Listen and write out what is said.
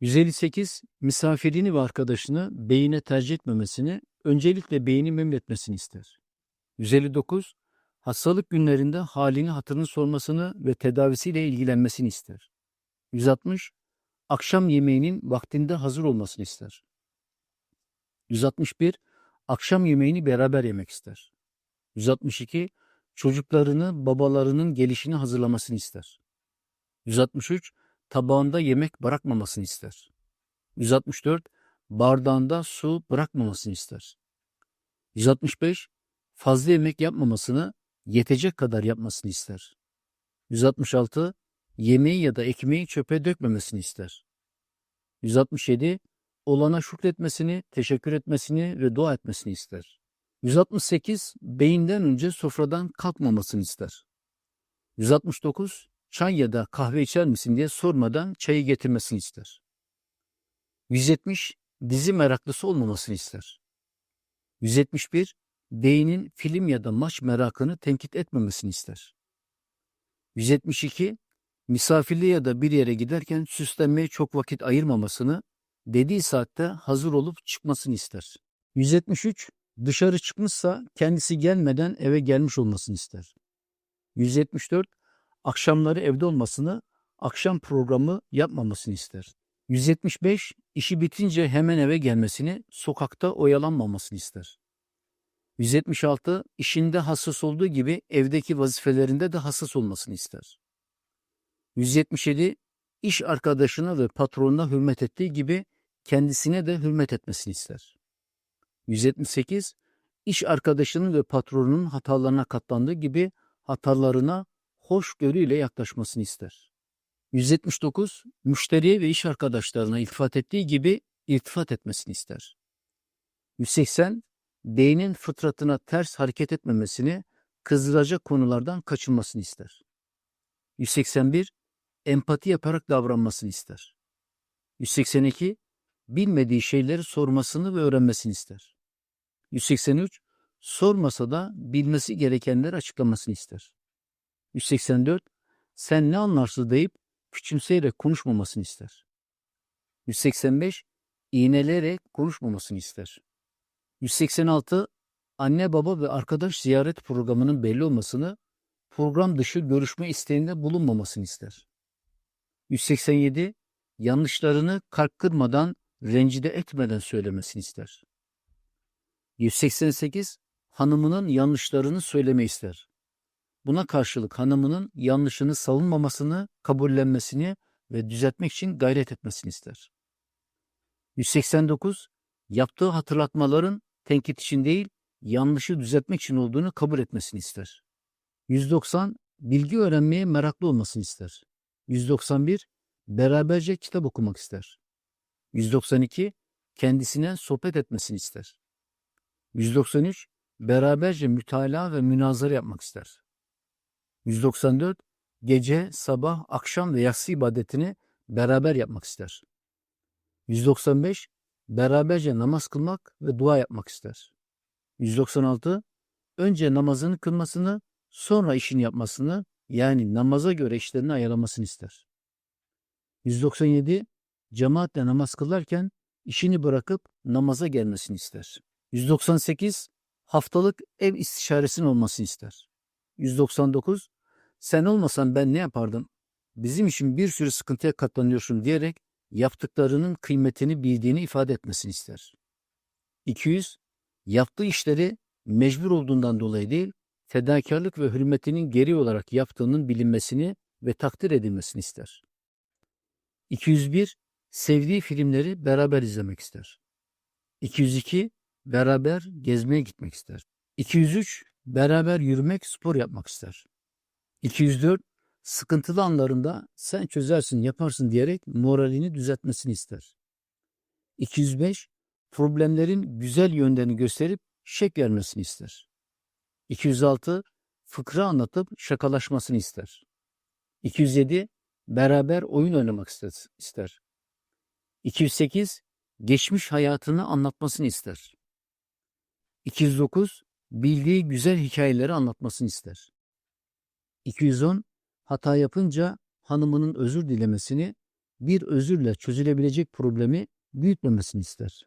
158 misafirini ve arkadaşını beyine tercih etmemesini, öncelikle beyni memnetmesini ister. 159 hastalık günlerinde halini hatırını sormasını ve tedavisiyle ilgilenmesini ister. 160 akşam yemeğinin vaktinde hazır olmasını ister. 161 akşam yemeğini beraber yemek ister. 162 çocuklarını babalarının gelişini hazırlamasını ister. 163 tabağında yemek bırakmamasını ister. 164 bardağında su bırakmamasını ister. 165 fazla yemek yapmamasını, yetecek kadar yapmasını ister. 166 yemeği ya da ekmeği çöpe dökmemesini ister. 167 olana şükretmesini, teşekkür etmesini ve dua etmesini ister. 168 beyinden önce sofradan kalkmamasını ister. 169 çay ya da kahve içer misin diye sormadan çayı getirmesini ister. 170 dizi meraklısı olmamasını ister. 171 beynin film ya da maç merakını tenkit etmemesini ister. 172 misafirliğe ya da bir yere giderken süslenmeye çok vakit ayırmamasını, dediği saatte hazır olup çıkmasını ister. 173 dışarı çıkmışsa kendisi gelmeden eve gelmiş olmasını ister. 174 akşamları evde olmasını, akşam programı yapmamasını ister. 175 işi bitince hemen eve gelmesini, sokakta oyalanmamasını ister. 176 işinde hassas olduğu gibi evdeki vazifelerinde de hassas olmasını ister. 177 iş arkadaşına ve patronuna hürmet ettiği gibi kendisine de hürmet etmesini ister. 178 iş arkadaşının ve patronunun hatalarına katlandığı gibi hatalarına hoşgörüyle yaklaşmasını ister. 179 müşteriye ve iş arkadaşlarına iltifat ettiği gibi iltifat etmesini ister. 180 beynin fıtratına ters hareket etmemesini, kızdıracak konulardan kaçınmasını ister. 181 empati yaparak davranmasını ister. 182 bilmediği şeyleri sormasını ve öğrenmesini ister. 183 sormasa da bilmesi gerekenleri açıklamasını ister. 184 sen ne anlarsın deyip küçümseyerek konuşmamasını ister. 185 iğneleyerek konuşmamasını ister. 186 anne baba ve arkadaş ziyaret programının belli olmasını, program dışı görüşme isteğinde bulunmamasını ister. 187 yanlışlarını kalp kırmadan, rencide etmeden söylemesini ister. 188 hanımının yanlışlarını söyleme ister. Buna karşılık hanımının yanlışını savunmamasını, kabullenmesini ve düzeltmek için gayret etmesini ister. 189 yaptığı hatırlatmaların tenkit için değil, yanlışı düzeltmek için olduğunu kabul etmesini ister. 190 bilgi öğrenmeye meraklı olmasını ister. 191 beraberce kitap okumak ister. 192 kendisine sohbet etmesini ister. 193 beraberce mütalaa ve münazara yapmak ister. 194 gece, sabah, akşam ve yatsı ibadetini beraber yapmak ister. 195 beraberce namaz kılmak ve dua yapmak ister. 196 önce namazını kılmasını, sonra işini yapmasını yani namaza göre işlerini ayarlamasını ister. 197 cemaatle namaz kılarken işini bırakıp namaza gelmesini ister. 198 haftalık ev istişaresinin olmasını ister. 199 sen olmasan ben ne yapardım? Bizim için bir sürü sıkıntıya katlanıyorsun diyerek yaptıklarının kıymetini bildiğini ifade etmesini ister. 200 yaptığı işleri mecbur olduğundan dolayı değil, fedakarlık ve hürmetinin geri olarak yaptığının bilinmesini ve takdir edilmesini ister. 201 sevdiği filmleri beraber izlemek ister. 202 beraber gezmeye gitmek ister. 203 beraber yürümek, spor yapmak ister. 204 sıkıntılı anlarında sen çözersin, yaparsın diyerek moralini düzeltmesini ister. 205 problemlerin güzel yönlerini gösterip şek vermesini ister. 206 fıkra anlatıp şakalaşmasını ister. 207 beraber oyun oynamak ister. 208 geçmiş hayatını anlatmasını ister. 209 bildiği güzel hikayeleri anlatmasını ister. 210 hata yapınca hanımının özür dilemesini, bir özürle çözülebilecek problemi büyütmemesini ister.